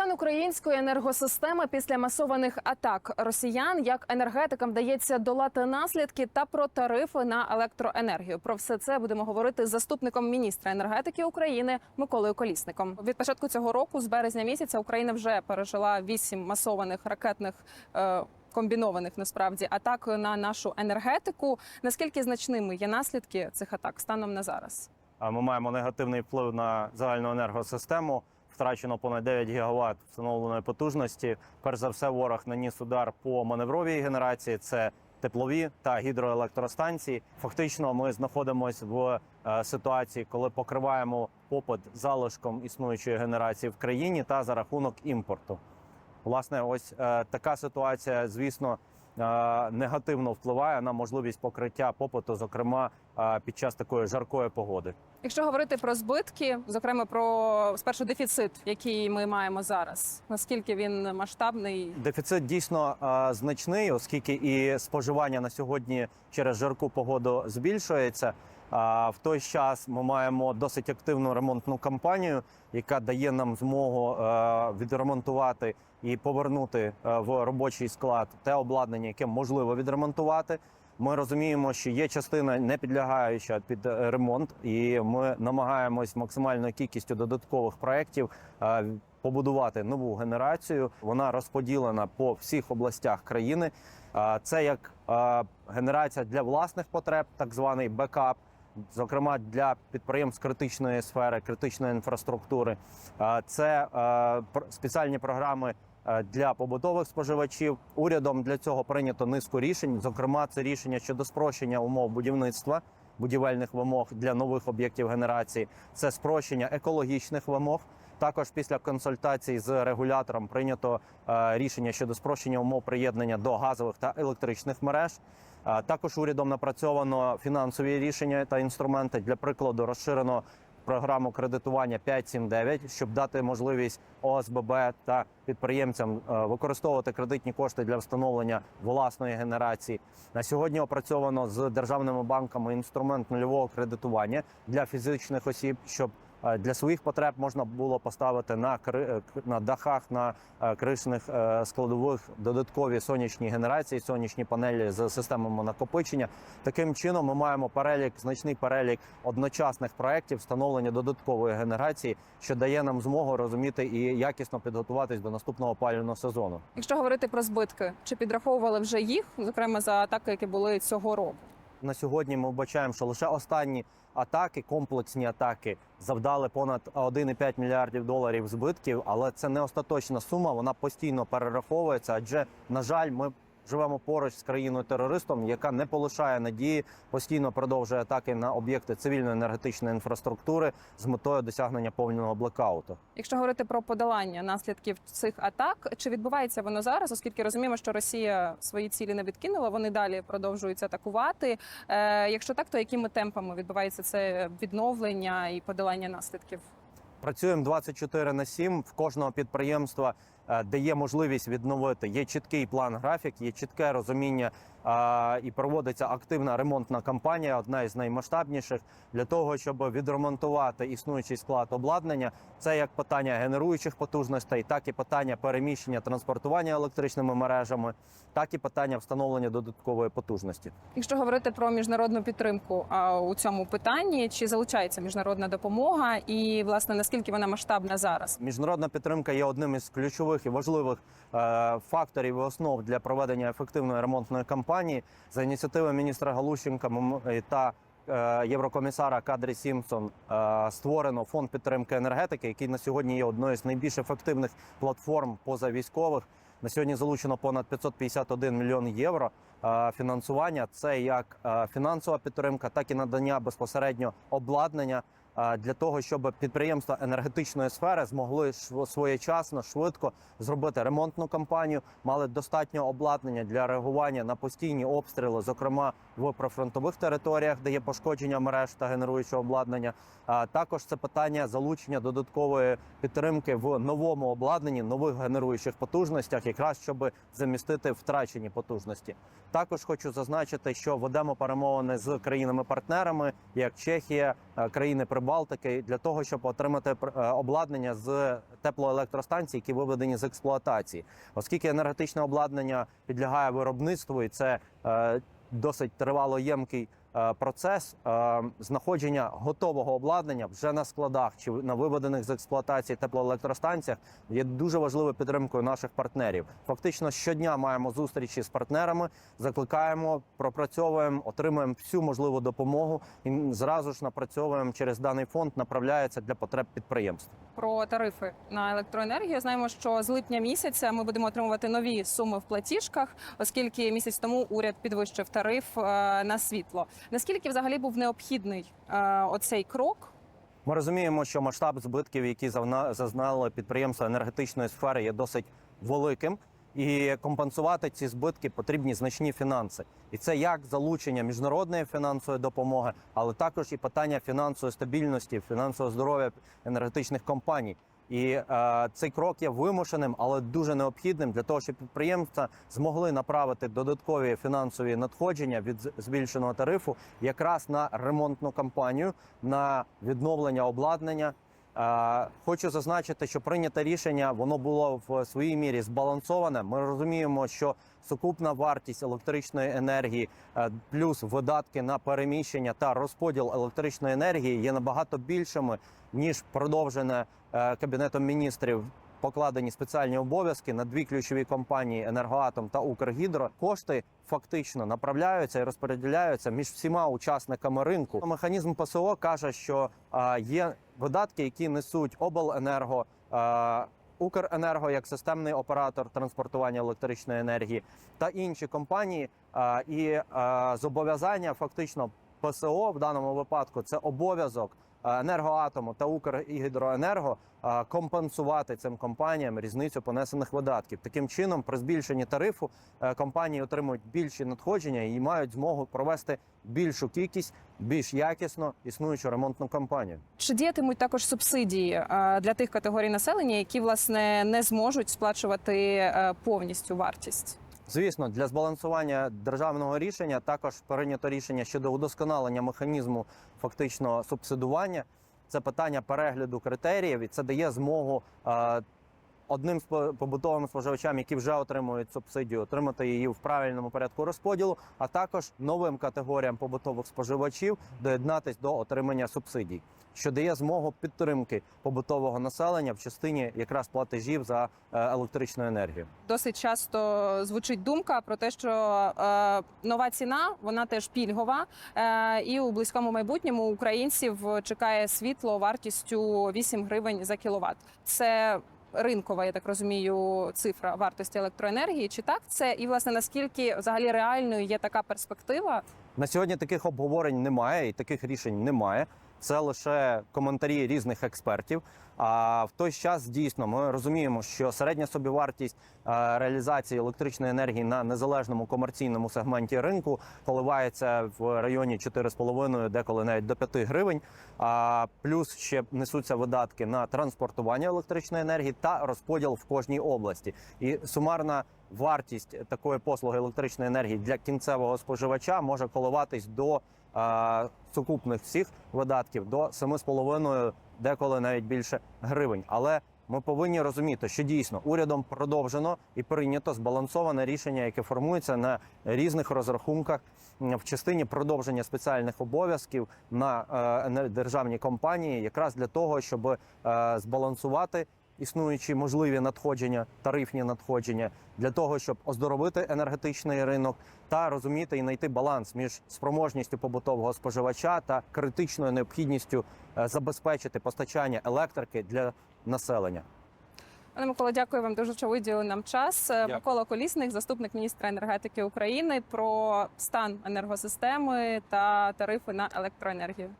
Стан української енергосистеми після масованих атак росіян, як енергетикам вдається долати наслідки та про тарифи на електроенергію. Про все це будемо говорити з заступником міністра енергетики України Миколою Колісником. Від початку цього року, з березня місяця, Україна вже пережила вісім масованих ракетних. Е- Комбінованих насправді атак на нашу енергетику. Наскільки значними є наслідки цих атак станом на зараз? Ми маємо негативний вплив на загальну енергосистему. Втрачено понад 9 гігават встановленої потужності. Перш за все, ворог наніс удар по маневровій генерації. Це теплові та гідроелектростанції. Фактично, ми знаходимося в е, ситуації, коли покриваємо попит залишком існуючої генерації в країні та за рахунок імпорту. Власне, ось е, така ситуація, звісно, негативно впливає на можливість покриття попиту, зокрема під час такої жаркої погоди. Якщо говорити про збитки, зокрема про спершу дефіцит, який ми маємо зараз, наскільки він масштабний? Дефіцит дійсно значний, оскільки і споживання на сьогодні через жарку погоду збільшується. В той час ми маємо досить активну ремонтну кампанію, яка дає нам змогу е, відремонтувати і повернути е, в робочий склад те обладнання, яке можливо відремонтувати. Ми розуміємо, що є частина не підлягаюча під е, ремонт, і ми намагаємось максимальною кількістю додаткових проєктів побудувати нову генерацію. Вона розподілена по всіх областях країни. Це як генерація для власних потреб, так званий бекап. Зокрема, для підприємств критичної сфери, критичної інфраструктури, це е, спеціальні програми е, для побутових споживачів. Урядом для цього прийнято низку рішень. Зокрема, це рішення щодо спрощення умов будівництва будівельних вимог для нових об'єктів генерації, це спрощення екологічних вимог. Також після консультацій з регулятором прийнято е, рішення щодо спрощення умов приєднання до газових та електричних мереж. Також урядом напрацьовано фінансові рішення та інструменти для прикладу розширено програму кредитування 5.7.9, щоб дати можливість ОСББ та підприємцям е, використовувати кредитні кошти для встановлення власної генерації. На сьогодні опрацьовано з державними банками інструмент нульового кредитування для фізичних осіб, щоб для своїх потреб можна було поставити на е, на дахах на е, кришних е, складових додаткові сонячні генерації, сонячні панелі з системами накопичення. Таким чином, ми маємо перелік, значний перелік одночасних проєктів встановлення додаткової генерації, що дає нам змогу розуміти і якісно підготуватись до наступного опалювального сезону. Якщо говорити про збитки, чи підраховували вже їх, зокрема за атаки, які були цього року? На сьогодні ми вбачаємо, що лише останні атаки, комплексні атаки, завдали понад 1,5 мільярдів доларів збитків, але це не остаточна сума. Вона постійно перераховується. Адже на жаль, ми живемо поруч з країною терористом, яка не полишає надії, постійно продовжує атаки на об'єкти цивільної енергетичної інфраструктури з метою досягнення повного блекауту. Якщо говорити про подолання наслідків цих атак, чи відбувається воно зараз, оскільки розуміємо, що Росія свої цілі не відкинула, вони далі продовжують атакувати. Е, якщо так, то якими темпами відбувається це відновлення і подолання наслідків? Працюємо 24 на 7. В кожного підприємства, е, де є можливість відновити, є чіткий план графік, є чітке розуміння е, і проводиться активна ремонтна кампанія, одна із наймасштабніших для того, щоб відремонтувати існуючий склад обладнання. Це як питання генеруючих потужностей, так і питання переміщення транспортування електричними мережами, так і питання встановлення додаткової потужності. Якщо говорити про міжнародну підтримку а, у цьому питанні, чи залучається міжнародна допомога, і власне наскільки вона масштабна зараз? Міжнародна підтримка є одним із ключових і важливих е, факторів і основ для проведення ефективної ремонтної кампанії за ініціативи міністра Галущенка та е, єврокомісара Кадрі Сімпсон е, створено фонд підтримки енергетики, який на сьогодні є одною з найбільш ефективних платформ позавійськових. На сьогодні залучено понад 551 мільйон євро фінансування. Це як фінансова підтримка, так і надання безпосередньо обладнання для того, щоб підприємства енергетичної сфери змогли своєчасно, швидко зробити ремонтну кампанію, мали достатньо обладнання для реагування на постійні обстріли, зокрема в прифронтових територіях, де є пошкодження мереж та генеруючого обладнання. А також це питання залучення додаткової підтримки в новому обладнанні, нових генеруючих потужностях, якраз щоб замістити втрачені потужності. Також хочу зазначити, що ведемо перемовини з країнами-партнерами, як Чехія, країни Прибалтики для того, щоб отримати е, обладнання з теплоелектростанцій, які виведені з експлуатації, оскільки енергетичне обладнання підлягає виробництву, і це е, досить тривалоємкий е, процес е, знаходження готового обладнання вже на складах чи на виведених з експлуатації теплоелектростанціях є дуже важливою підтримкою наших партнерів. Фактично щодня маємо зустрічі з партнерами, закликаємо, пропрацьовуємо, отримуємо всю можливу допомогу і зразу ж напрацьовуємо через даний фонд, направляється для потреб підприємств. Про тарифи на електроенергію знаємо, що з липня місяця ми будемо отримувати нові суми в платіжках, оскільки місяць тому уряд підвищив тариф е, на світло. Наскільки взагалі був необхідний е, оцей крок? Ми розуміємо, що масштаб збитків, які зазнали підприємства енергетичної сфери, є досить великим. І компенсувати ці збитки потрібні значні фінанси, і це як залучення міжнародної фінансової допомоги, але також і питання фінансової стабільності, фінансового здоров'я енергетичних компаній. І е, цей крок є вимушеним, але дуже необхідним для того, щоб підприємства змогли направити додаткові фінансові надходження від збільшеного тарифу якраз на ремонтну кампанію, на відновлення обладнання. Е, Хочу зазначити, що прийняте рішення воно було в своїй мірі збалансоване. Ми розуміємо, що сукупна вартість електричної енергії е, плюс видатки на переміщення та розподіл електричної енергії є набагато більшими ніж продовжене е, кабінетом міністрів. Покладені спеціальні обов'язки на дві ключові компанії Енергоатом та Укргідро. Кошти фактично направляються і розподіляються між всіма учасниками ринку. Механізм ПСО каже, що є видатки, які несуть обленерго. Укренерго як системний оператор транспортування електричної енергії та інші компанії, і зобов'язання фактично ПСО в даному випадку це обов'язок енергоатому та Укргідроенерго а, компенсувати цим компаніям різницю понесених видатків. Таким чином, при збільшенні тарифу е, компанії отримують більші надходження і мають змогу провести більшу кількість, більш якісно існуючу ремонтну кампанію. Чи діятимуть також субсидії е, для тих категорій населення, які власне не зможуть сплачувати е, повністю вартість? Звісно, для збалансування державного рішення також прийнято рішення щодо удосконалення механізму фактично субсидування. Це питання перегляду критеріїв, і це дає змогу е, одним спо- побутовим споживачам, які вже отримують субсидію, отримати її в правильному порядку розподілу, а також новим категоріям побутових споживачів доєднатись до отримання субсидій, що дає змогу підтримки побутового населення в частині якраз платежів за е, електричну енергію. Досить часто звучить думка про те, що е, нова ціна вона теж пільгова, е, і у близькому майбутньому українців чекає світло вартістю 8 гривень за кіловат. Це ринкова, я так розумію, цифра вартості електроенергії. Чи так це і власне наскільки взагалі реальною є така перспектива? На сьогодні таких обговорень немає і таких рішень немає. Це лише коментарі різних експертів. А в той час дійсно ми розуміємо, що середня собівартість е, реалізації електричної енергії на незалежному комерційному сегменті ринку коливається в районі 4,5, деколи навіть до 5 гривень. А плюс ще несуться видатки на транспортування електричної енергії та розподіл в кожній області. І сумарна вартість такої послуги електричної енергії для кінцевого споживача може коливатись до сукупних всіх видатків до 7,5, деколи навіть більше гривень. Але ми повинні розуміти, що дійсно урядом продовжено і прийнято збалансоване рішення, яке формується на різних розрахунках в частині продовження спеціальних обов'язків на е, державні компанії, якраз для того, щоб е, збалансувати існуючі можливі надходження, тарифні надходження для того, щоб оздоровити енергетичний ринок та розуміти і знайти баланс між спроможністю побутового споживача та критичною необхідністю е, забезпечити постачання електрики для населення. Пане Микола, дякую вам дуже, що виділили нам час. Е, Дякую. Микола Колісник, заступник міністра енергетики України, про стан енергосистеми та тарифи на електроенергію.